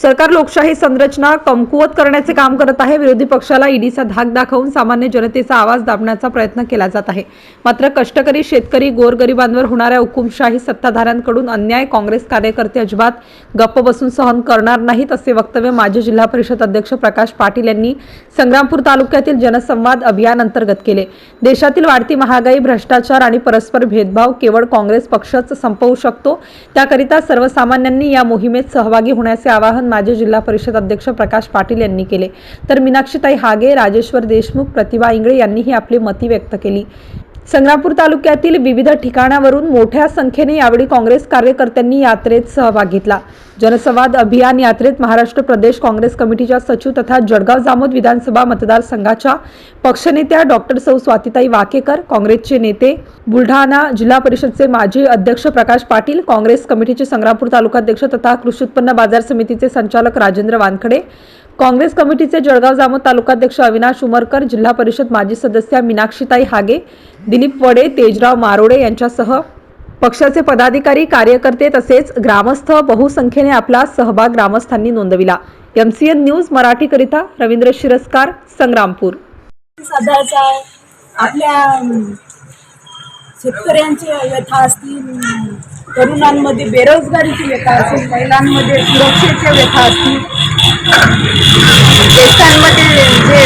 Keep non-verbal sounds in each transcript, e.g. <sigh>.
सरकार लोकशाही संरचना कमकुवत करण्याचे काम करत आहे. विरोधी पक्षाला ईडीचा धाक दाखवून सामान्य जनतेचा आवाज दाबण्याचा प्रयत्न केला जात आहे. मात्र कष्टकरी शेतकरी गोरगरिबांवर होणाऱ्या हुकुमशाही सत्ताधाऱ्यांकडून अन्याय काँग्रेस कार्यकर्ते अजिबात गप्प बसून सहन करणार नाहीत असे वक्तव्य माजी जिल्हा परिषद अध्यक्ष प्रकाश पाटील यांनी संग्रामपूर तालुक्यातील जनसंवाद अभियान अंतर्गत केले. देशातील वाढती महागाई भ्रष्टाचार आणि परस्पर भेदभाव केवळ काँग्रेस पक्षच संपवू शकतो. त्याकरिता सर्वसामान्यांनी या मोहिमेत सहभागी होण्याचे आवाहन माजी जिल्हा परिषद अध्यक्ष प्रकाश पाटील यांनी केले. तर मीनाक्षीताई हागे राजेश्वर देशमुख प्रतिभा इंगळे यांनीही आपली मती व्यक्त केली. संग्रामपूर तालुक्यातील विविध ठिकाणावरून मोठ्या संख्येने यावेळी काँग्रेस कार्यकर्त्यांनी यात्रेत सहभाग घेतला. जनसंवाद अभियान यात्रेत महाराष्ट्र प्रदेश काँग्रेस कमिटीच्या सचिव तथा जळगाव जामोद विधानसभा मतदारसंघाच्या पक्षनेत्या डॉक्टर सौ स्वातिताई वाकेकर काँग्रेसचे नेते बुलढाणा जिल्हा परिषदचे माजी अध्यक्ष प्रकाश पाटील काँग्रेस कमिटीचे संग्रामपूर तालुकाध्यक्ष तथा कृषी उत्पन्न बाजार समितीचे संचालक राजेंद्र वानखडे काँग्रेस कमिटीचे जळगाव जामोद तालुकाध्यक्ष अविनाश उमरकर जिल्हा परिषद माजी सदस्या मीनाक्षीताई हागे दिलीप वडे तेजराव मारोडे यांच्यासह पक्षाचे पदाधिकारी कार्यकर्ते तसेच ग्रामस्थ बहुसंख्येने आपला सहभाग ग्रामस्थांनी नोंदविला. एमसीएन न्यूज मराठीकरिता रवींद्र शिरस्कार संग्रामपूर. आपल्या शेतकऱ्यांची व्यथा असतील तरुणांमध्ये बेरोजगारीची व्यथा असतील महिलांमध्ये सुरक्षेच्या व्यथा असतील देशांमध्ये जे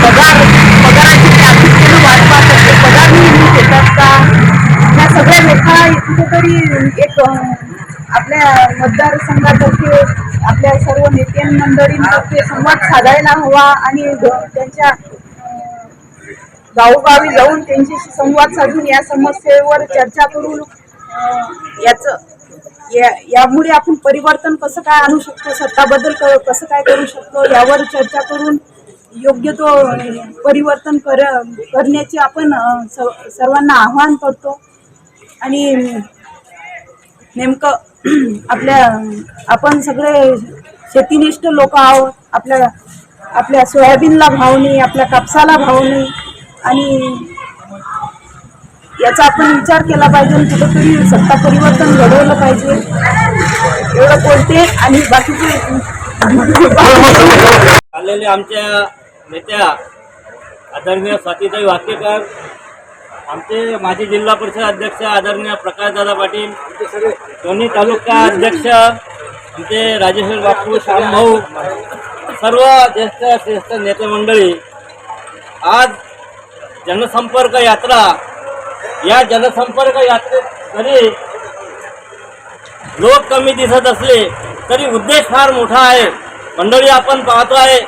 पगार पगाराची जे आर्थिकतेने का? ह्या सगळ्या लेखा कुठेतरी एक आपल्या मतदारसंघातर्फे आपल्या सर्व नेत्यांमंडळींतर्फे संवाद साधायला हवा आणि त्यांच्या गावोगावी जाऊन त्यांच्याशी संवाद साधून या समस्येवर चर्चा करून याचं या यामुळे आपण परिवर्तन कसं काय आणू शकतो सत्ताबद्दल क- कसं काय करू शकतो यावर चर्चा करून योग्य तो परिवर्तन कर करण्याचे आपण स- सर्वांना आव्हान करतो. आणि नेमकं <clears throat> आपल्या आपण सगळे शेतीनिष्ठ लोक आहोत. आपल्या आपल्या सोयाबीनला भाव नाही आपल्या कापसाला भाव नाही. आणि याचा आपण विचार केला पाहिजे कुठंतरी सत्ता परिवर्तन घडवलं पाहिजे. एवढं बोलते आणि बाकीचे आलेले आमच्या नेत्या आदरणीय स्वातीताई वाकेकर आमचे माजी जिल्हा परिषद अध्यक्ष आदरणीय प्रकाशदादा पाटील दोन्ही तालुका अध्यक्ष आमचे राजेश्वर बापू श्यामभाऊ सर्व ज्येष्ठ श्रेष्ठ नेते मंडळी आज जनसंपर्क यात्रा या जनसंपर्क यात्रेत जरी लोक कमी दिसत असले तरी उद्देश फार मोठा आहे. मंडळी आपण पाहतो आहे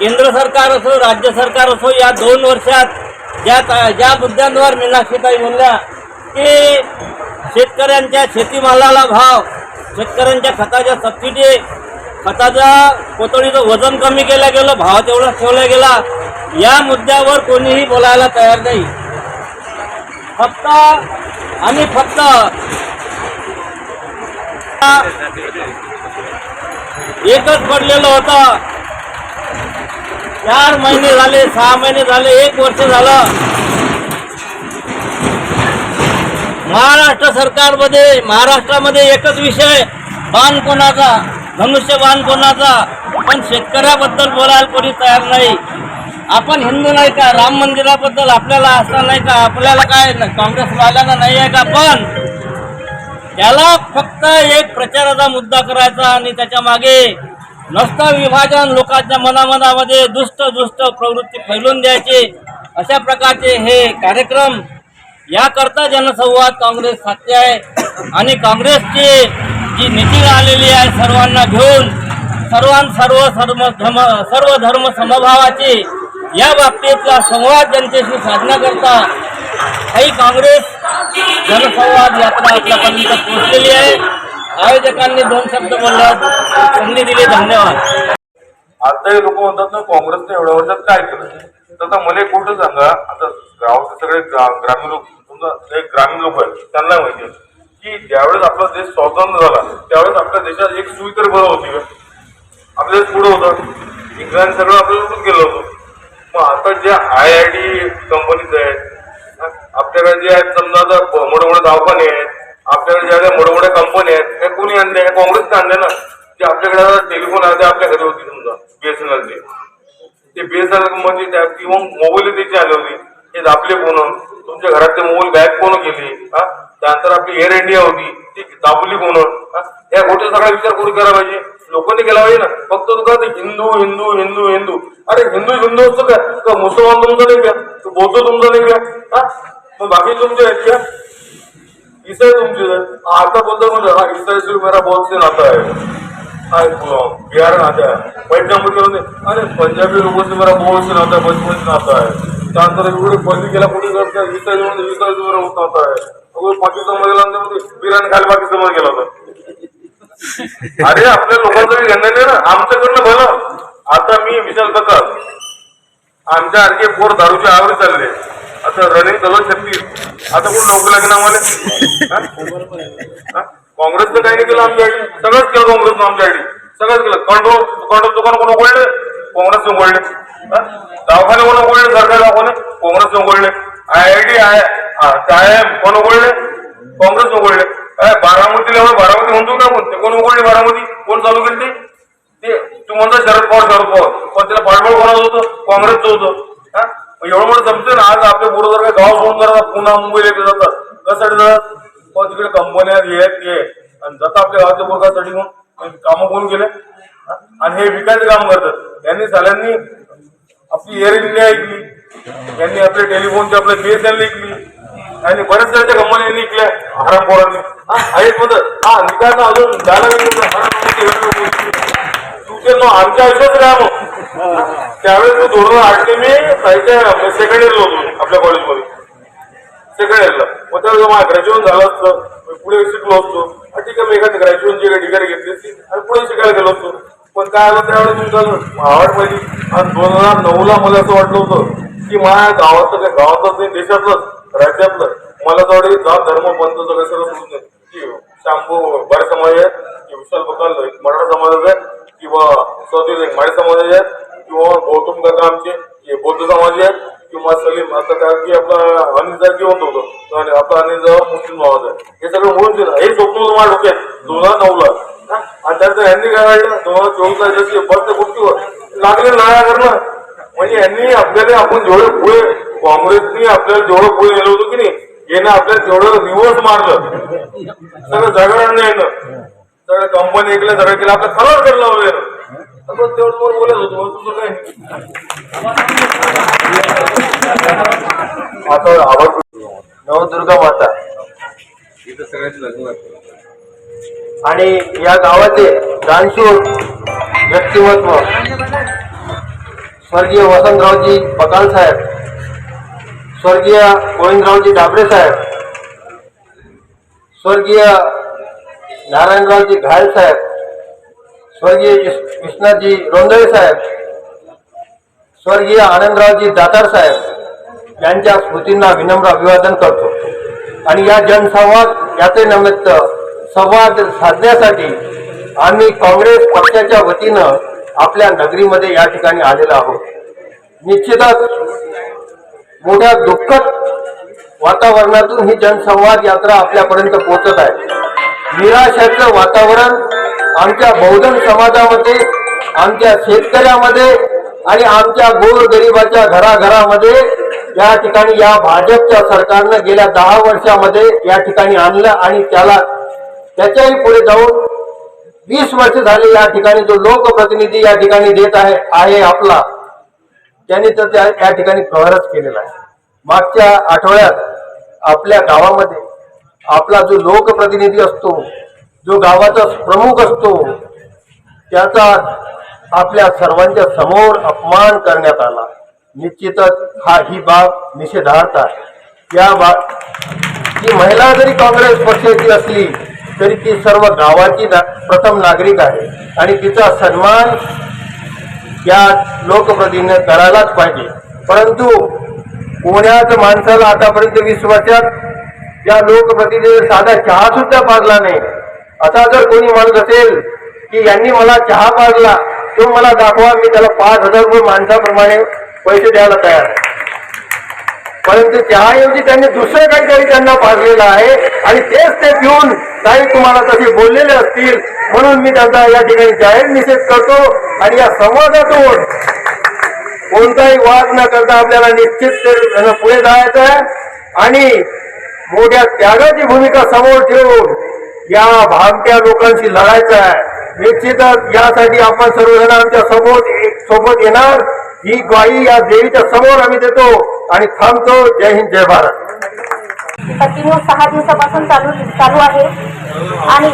केंद्र सरकार असो राज्य सरकार असो या दोन वर्षात ज्या ज्या मुद्द्यांवर मीनाक्षीताई बोलल्या की शेतकऱ्यांच्या शेतीमालाला भाव शेतकऱ्यांच्या खताच्या सबसिडी खताच्या कोतळीचं वजन कमी केलं गेलं भाव तेवढा ठेवला गेला या मुद्द्यावर कोणीही बोलायला तयार नाही. फक्त आणि फक्त एकच पडलेलं होतं. चार महिने झाले सहा महिने झाले एक वर्ष झालं. महाराष्ट्र सरकारमध्ये महाराष्ट्रामध्ये एकच विषय बाण कोणाचा? धनुष्य बाण कोणाचा? पण शेतकऱ्याबद्दल बोलायला कोणी तयार नाही. आपण हिंदू नाही का? राम मंदिराबद्दल आपल्याला असं नाही का? आपल्याला काय काँग्रेसवाल्यांना नाही आहे का? पण त्याला फक्त एक प्रचाराचा मुद्दा करायचा आणि त्याच्यामागे नसतं विभाजन लोकांच्या मनामनामध्ये दुष्ट दुष्ट प्रवृत्ती फैलून द्यायचे. अशा प्रकारचे हे कार्यक्रम याकरता जनसंवाद काँग्रेस साध्य आहे. आणि काँग्रेसची जी नीती आलेली आहे सर्वांना घेऊन सर्वां सर्व सर्व धर्म सर्व धर्म समभावाची या बाबतीतला संवाद जनतेशी साधण्याकरता काही काँग्रेस जनसंवाद यात्रा आपल्यापर्यंत पोहोचलेली आहे. आयोजकांनी दोन शब्द बोलण्यात संधी दिली धन्यवाद. आताही लोक म्हणतात ना काँग्रेसने एवढ्या वर्षात काय केलं? तर आता मला एक गोष्ट सांगा आता गावचे सगळे ग्रा- ग्रामीण लोक समजा जे ग्रामीण लोक आहेत त्यांना माहिती आहे की ज्यावेळेस आपला देश स्वतंत्र झाला त्यावेळेस आपल्या देशात एक सुई तर बरं होती का? आपल्या देश पुढं होतं. इंग्लंड सगळं आपल्याला गेलं होतं. मग आता ज्या आय आय डी कंपनीज आहेत आपल्याकडे जे आहेत समजा आता मोठे मोठे दवाखाने आहेत आपल्याकडे ज्या ज्या मोठ्या मोठ्या कंपन्या आहेत हे कोणी आणले? हे काँग्रेसने आणले ना? जे आपल्याकडे आता टेलिफोन आहे ते आपल्या घरी होती समजा बीएसएनएलचे ते बीएसएनएलमध्ये त्या किंवा मोबाईल त्याची आले होते हे दाबले कोण तुमच्या घरात ते मोबाईल बॅग कोण केली? हा? त्यानंतर आपली एअर इंडिया होती. ती दाबली कोण या गोष्टी सगळा विचार करून केला पाहिजे. लोकांनी केला पाहिजे ना. फक्त तुका ते हिंदू हिंदू हिंदू हिंदू. अरे हिंदू हिंदू असतो का मुसलमान तुमचं नाही का? बौद्ध तुमचं नाही का? हा? मग बाकी तुमचे आहेत का तुमचे आता बोलतो म्हणजे हा ईसाई मेरा बहुत से नाता है बिहार नाता है पंजाब में अरे पंजाबी लोगों से मेरा बहुत से नाता है बचपन से नाता है त्यानंतर एवढे बंदी केला कुठे करतात ईसाई म्हणजे ईसाई मेरा होत नाता है अगोदर पाकिस्तानमध्ये गेला म्हणजे बिर्याणी खाली पाकिस्तानमध्ये गेला होता. अरे आपल्या लोकांचं काही घेणं नाही ना आमच्याकडनं भलं. आता मी विशाल प्रकाश आमच्या आरके पोर दारूच्या आवडी चालले. असं रनिंग चालू छत्तीस. आता कोण नोकरी लागेल आम्हाला हा? काँग्रेसचं काही नाही केलं आमच्या आधी सगळंच केलं काँग्रेसनं आमच्या आधी सगळंच केलं. कंट्रोल कंट्रोल दुकान कोण उघडले? काँग्रेसने उघडले. हा? दवाखाने कोण उघडले? सरकारी दवाखाने. काँग्रेसने उघडले. I I T I I M कोण उघडले? काँग्रेस उघडले. काय बारामतीला एवढं बारामती म्हणतो का म्हणते ते कोण उघडले बारामती? कोण चालू केली ते? ते तू म्हणतो शरद पवार शरद पवार. पण त्याला पाठबळ कोणाचं होतं? काँग्रेसचं होतं. हा? एवढं मोठं जमते ना आज आपल्या बरोबर काय गाव सोडून जरा पुन्हा मुंबईला येते जातात कशासाठी जातात पण तिकडे कंपन्या हे आहेत ते आणि जातात आपल्या गावाच्या पोरगासाठी म्हणून कामं कोण केले? आणि हे विकायचं काम करतात. यांनी सगळ्यांनी आपली एअर इंडिया ऐकली. यांनी आपले टेलिफोनचे आपले बीएसएनएल ऐकली. आणि बऱ्याच जणांच्या कंपन्यांनी ऐकल्या हराम पोरांनी हा म्हणत हा निकाल अजून द्यायला तुझे आमच्या आयुष्यात राहा मग त्यावेळेस धोरण दोन आठले मी साहित्य सेकंड इयरला होतो आपल्या कॉलेजमध्ये. सेकंड इयरला मग त्यावेळेस माझं ग्रॅज्युएशन झालं असतं. मी पुढे शिकलो असतो. ठीक आहे मी एखादी ग्रॅज्युएशनची काही डिग्री घेतली असती आणि पुढे शिकायला गेलो असतो. पण काय आलं त्यावेळेस तुमचं आवडमध्ये आणि दोन हजार नऊला मला असं वाटलं होतं की माझ्या गावातलं काय गावातच नाही देशातलंच राज्यातलं. मला तर वाटतं की जात धर्म पंथ सगळं सगळं सोडून की शांभू बरे समाज आहेत की विशाल बकाल एक मराठा समाज आहे किंवा सौदी एक माळी समाज आहेत किंवा गौतम काका आमचे हे बौद्ध समाज आहेत किंवा सलीम आता काय की आपला अनिल जिवंत होतं आणि आपला अनिल मुस्लिम समाज आहे. हे सगळं होऊन गेलं हे स्वप्न तुम्हाला माझ्या डोक्यात दोन हजार नऊला. आणि त्यानंतर यांनी काय वाटलं दोन हजार चोवीसला जशी बस गोष्टीवर लागले नाया करणं म्हणजे यांनी आपल्याला आपण जेवढे पुढे काँग्रेसनी आपल्याला जेवढं पुढे नेलं होतं की नाही यानं आपल्याला तेवढं रिव्हर्स मारलं. सगळं जगणार नाही सगळं कंपनी ऐकलं सगळं केलं. आपलं खरं करलं वगैरे आपण तेवढं वर बोलत होतो. मग तुझं काय? आता आवाज नवदुर्गा माता. आणि या गावाचे दानशूर व्यक्तिमत्व स्वर्गीय वसंतरावजी बकाल साहेब स्वर्गीय गोविंदरावजी डाबरे साहेब स्वर्गीय नारायणरावजी घायल साहेब स्वर्गीय विस- विश्वनाथजी रोंदळे साहेब स्वर्गीय आनंदरावजी दातार साहेब यांच्या स्मृतींना विनम्र अभिवादन करतो. आणि या जनसंवाद याचे निमित्त संवाद साधण्यासाठी आम्ही काँग्रेस पक्षाच्या वतीनं आपल्या नगरीमध्ये या ठिकाणी आलेलो आहोत. निश्चितच मोठ्या दुःखद वातावरणातून ही जनसंवाद यात्रा आपल्यापर्यंत पोहोचत आहे. निराशाचं वातावरण आमच्या बहुजन समाजामध्ये आमच्या शेतकऱ्यामध्ये आणि आमच्या गोरगरिबाच्या घराघरामध्ये या ठिकाणी या भाजपच्या सरकारनं गेल्या दहा वर्षामध्ये या ठिकाणी आणलं आणि त्याला त्याच्याही पुढे जाऊन वीस वर्ष झाले या ठिकाणी जो लोकप्रतिनिधी या ठिकाणी देत आहे आहे आपला त्यांनी तर त्या या ठिकाणी कहरच केलेला आहे. मागच्या आठवड्यात आपल्या गावामध्ये आपला जो लोकप्रतिनिधी असतो जो गावाचा प्रमुख असतो त्याचा आपल्या सर्वांच्या समोर अपमान करण्यात आला. निश्चितच हा ही बाब निषेधार्थ आहे. या बा ती महिला जरी काँग्रेस पक्षाची असली तरी ती सर्व गावाची ना प्रथम नागरिक आहे. आणि तिचा सन्मान या लोकप्रतिनिधी करायलाच पाहिजे. परंतु कोण्याच माणसाला आतापर्यंत वीस वर्षात या लोकप्रतिनिधी साधा चहा सुद्धा पाजला नाही. असा जर कोणी म्हणत असेल की यांनी मला चहा पाजला तो मला दाखवा मी त्याला पाच हजार रुपये माणसाप्रमाणे पैसे द्यायला तयार परंतु चहाऐवजी त्यांनी दुसरं काहीतरी त्यांना पाजलेलं आहे आणि तेच ते पिऊन काही तुम्हाला तसे बोललेले असतील म्हणून मी त्यांचा या ठिकाणी जाहीर निषेध करतो आणि या संवादातून कोणताही वाद न करता आपल्याला निश्चित ते पुढे जायचं आहे. आणि मोठ्या त्यागाची भूमिका समोर ठेवून या भामट्या लोकांशी लढायचं आहे. निश्चितच यासाठी आपण सर्वजण आमच्यासोबत सोबत येणार. ही ग्वाही या देवीच्या समोर आम्ही देतो आणि थांबतो. जय हिंद जय भारत. कंटिन्यू सहा दिवसापासून चालू चालू आहे. आणि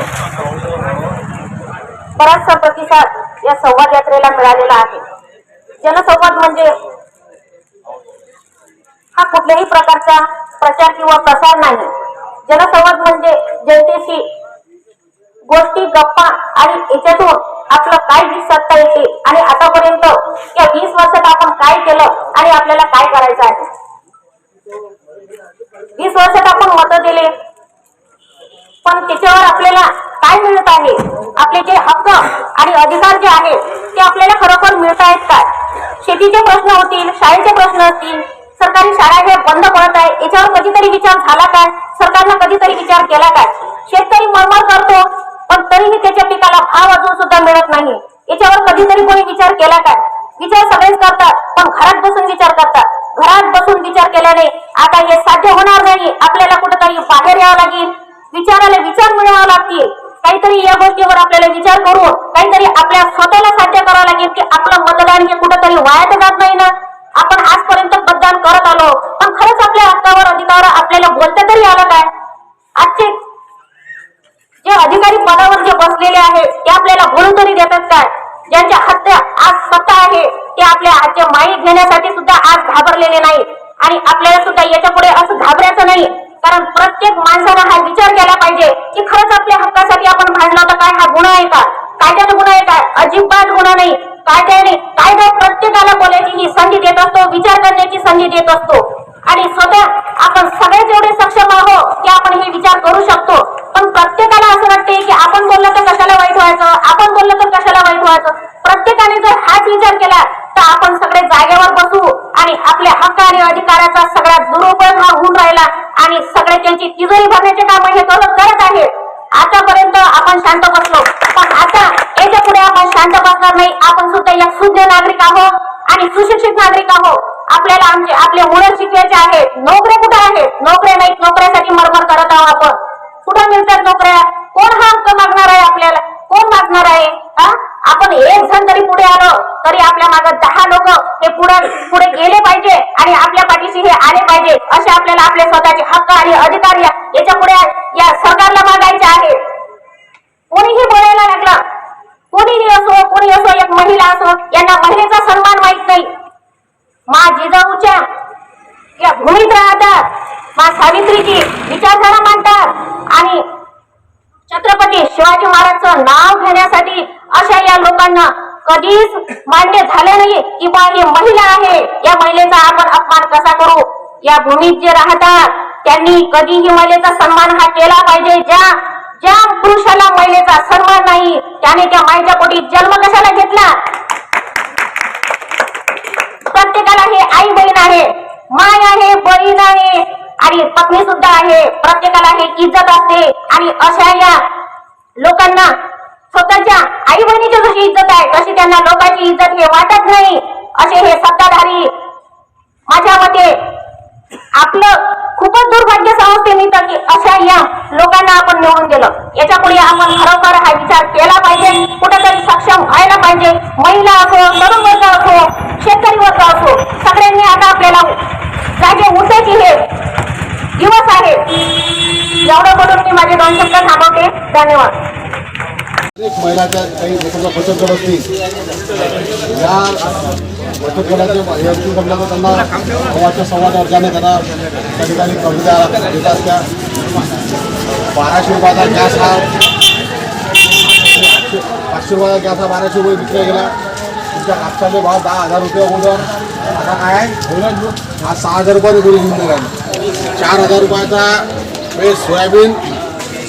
बराचसा प्रतिसाद या संवाद यात्रेला मिळालेला आहे. जनसंवाद म्हणजे हा कुठल्याही प्रकारचा प्रचार किंवा प्रसार नाही. जनसंवाद म्हणजे जनतेशी गोष्टी गप्पा आणि याच्यातून आपलं काय वीस साधता येते आणि आतापर्यंत या वीस वर्षात आपण काय केलं आणि आपल्याला काय करायचं आहे? वीस वर्षात आपण मत दिले. पण त्याच्यावर आपल्याला काय मिळत आहे? आपले जे हक्क आणि अधिकार जे आहेत ते आपल्याला खरोखर मिळत आहेत काय? शेतीचे प्रश्न होतील शाळेचे प्रश्न असतील सरकारी शाळा हे बंद पडत आहे याच्यावर कधीतरी विचार झाला काय? सरकारनं कधीतरी विचार केला काय? शेतकरी मळमळ करतो पण तरीही त्याच्या पिकाला भाव अजून सुद्धा मिळत नाही. याच्यावर कधीतरी कोणी विचार केला काय? विचार सगळेच करतात पण घरात बसून विचार करतात. घरात बसून विचार केल्याने आता हे साध्य होणार नाही. आपल्याला कुठेतरी बाहेर यावं लागेल. विचाराला विचार मिळावा लागतील. काहीतरी या गोष्टीवर आपल्याला विचार करून काहीतरी आपल्या स्वतःला साध्य करावं लागेल की आपलं मतदान हे कुठेतरी वाया जात नाही ना? आपण आजपर्यंत मतदान करत आलो पण खरंच आपल्या हक्कावर अधिकार आपल्याला बोलता तरी आलं काय? आजचे जे अधिकारी पदावर जे बसलेले आहेत ते आपल्याला बोलून तरी देतात काय? ज्यांच्या हत्या आज सत्ता आहे ते आपल्या आजच्या माई घेण्यासाठी सुद्धा आज घाबरलेले नाही आणि आपल्याला सुद्धा याच्यापुढे असं घाबरायचं नाही. कारण प्रत्येक माणसानं हा विचार केला पाहिजे की खरंच आपल्या हक्कासाठी आपण भांडलो तर काय हा गुन्हा आहे का? कायद्याचा गुन्हा आहे काय अजिबात गुन्हा नाही. कायद्याने कायदा प्रत्येकाला बोलायची ही संधी देत असतो विचार करण्याची संधी देत असतो. आणि स्वतः आपण सगळे जेवढे सक्षम आहोत की आपण हे विचार करू शकतो. पण प्रत्येकाला असं वाटते की आपण बोललं तर कशाला वाईट व्हायचं? आपण बोललं तर कशाला वाईट व्हायचं? प्रत्येकाने जर हाच विचार केला तर आपण सगळे जागेवर बसू आणि आपल्या हक्क आणि अधिकाराचा सगळा दुरुपयोग हा होऊन राहिला आणि सगळे त्यांची तिजोरी भरण्याचे काम हे करत करत आहे आतापर्यंत आपण शांत बसलो. पण आता याच्यापुढे आपण शांत बसणार नाही. आपण सुद्धा एक शुद्ध नागरिक आहोत. आणि सुशिक्षित नागरिक आहोत. आपल्याला आमचे आपले मुलं शिकवायचे आहेत. नोकऱ्या कुठे आहेत? नोकऱ्या नाहीत. नोकऱ्यासाठी मरमर करत आहोत आपण. कुठं मिळतात नोकऱ्या? कोण हा हक्क मागणार आहे आपल्याला? कोण मागणार आहे? हा? आपण एक जण तरी पुढे आलो तरी आपल्या मागे दहा लोक हे पुढे पुढे गेले पाहिजे आणि आपल्या पाठीशी हे आले पाहिजे. असे आपल्याला आपले स्वतःचे हक्क आणि अधिकार या याच्यापुढे या सरकारला मागायचे आहे कोणीही बोलायला लागलं. कोणीही असो कोणी असो एक महिला असो यांना महिलेचा सन्मान मा जिजाऊच्या या भूमीत राहतात मा सावित्रीची विचारधारा मांडतात आणि छत्रपती शिवाजी महाराजचं नाव घेण्यासाठी अशा या लोकांना कधीच मान्य झालं नाही किंवा बा ही महिला आहे. या महिलेचा आपण अपमान कसा करू? या भूमीत जे राहतात त्यांनी कधीही महिलेचा सन्मान हा केला पाहिजे. ज्या ज्या पुरुषाला महिलेचा सन्मान नाही त्याने त्या माईच्या पोटी जन्म कशाला घेतला प्रत्येकाला हे आई बहीण आहे माय आहे बहीण आहे आणि पत्नी सुद्धा आहे प्रत्येकाला हे इज्जत असते. आणि अशा या लोकांना स्वतःच्या आई बहिणीची जशी इज्जत आहे तशी त्यांना लोकांची इज्जत हे वाटत नाही. असे हे सत्ताधारी माझ्या मते आपलं खूपच दुर्भाग्य समजते मी तर की अशा या लोकांना आपण निवडून दिलं. याच्यापुढे आपण खरोखर हा विचार केला पाहिजे. कुठेतरी सक्षम व्हायला पाहिजे. महिला असो तरुण वर्ग असो शेतकरी वर्ग असो सगळ्यांनी आता आपल्याला जागे उठायची हे दिवस आहे. एवढं बोलून मी माझे दोन शब्द थांबवते. धन्यवाद. एक महिलाच्या काही लोकांचा बचत गट असतील या बचत गटाचे याची म्हटलं त्यांना समाजच्या संवाद अर्जाने त्यांना त्या ठिकाणी कविता देतात त्या बाराशे रुपयाचा गॅस हा पाचशे रुपयाचा गॅस हा बाराशे रुपये विकला गेला. तुमच्या कापसाचे भाव दहा हजार रुपये होणार आता काय आहे? हा सहा हजार रुपये गोळी घेऊन निघाली चार हजार रुपयाचा म्हणजे सोयाबीन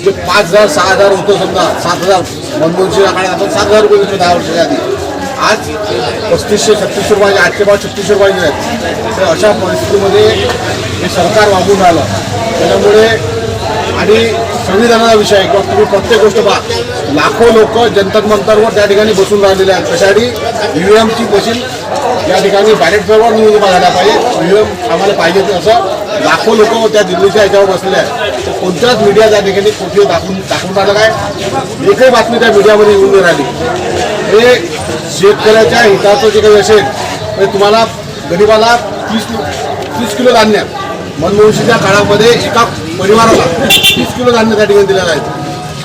जे पाच हजार सहा हजार होतं समजा सात हजार. मनमोहनची आकडे आपण सात हजार रुपये विकतो दहा वर्षाच्या आधी. आज पस्तीसशे छत्तीसशे रुपयाचे आठशे पाच छत्तीसशे रुपयाचे आहेत. तर अशा परिस्थितीमध्ये हे सरकार वागून राहिलं. त्याच्यामुळे आणि संविधानाचा विषय आहे किंवा तुम्ही प्रत्येक गोष्ट पहा. लाखो लोक जंतर मंतरवर त्या ठिकाणी बसून राहिलेले आहेत. त्यासाठी विएमची बशील या ठिकाणी बॅलेट पेपरवर निवडणुका झाल्या पाहिजे. ईव्हीएम आम्हाला पाहिजे असं लाखो लोक त्या दिल्लीच्या याच्यावर बसले आहेत. तर कोणत्याच मीडिया त्या ठिकाणी कुठे दाखवून दाखवून राहिलं काय? एकही बातमी त्या मीडियामध्ये येऊन राहिली. हे शेतकऱ्याच्या हिताचं जे काही असेल तर तुम्हाला गरिबाला तीस तीस किलो धान्य मनमोहनशीच्या काळामध्ये एका परिवाराला तीस किलो धान्य त्या ठिकाणी दिलेलं आहे.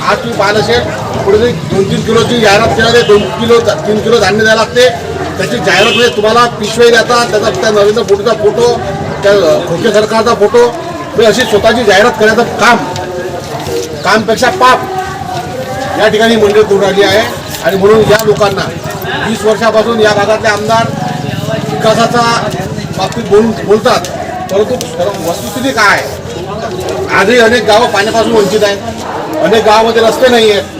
आज तुम्ही पाहिलं असेल कुठेतरी दोन तीन किलोची जाहिरात केल्याने दोन किलो तीन किलो धान्य द्यायला लागते. त्याची जाहिरात म्हणजे तुम्हाला पिशवी देतात त्याचा त्या नरेंद्र मोदीचा फोटो त्या खोके सरकारचा फोटो हे अशी स्वतःची जाहिरात करण्याचं काम कामपेक्षा पाप या ठिकाणी मंडळी करून राहिली आहे. आणि म्हणून या लोकांना वीस वर्षापासून या भागातले आमदार विकासाचा बाबतीत बोलून बोलतात परंतु वस्तुस्थिती काय आहे? आजही अनेक गावं पाण्यापासून वंचित आहेत. अनेक गावामध्ये रस्ते नाही आहेत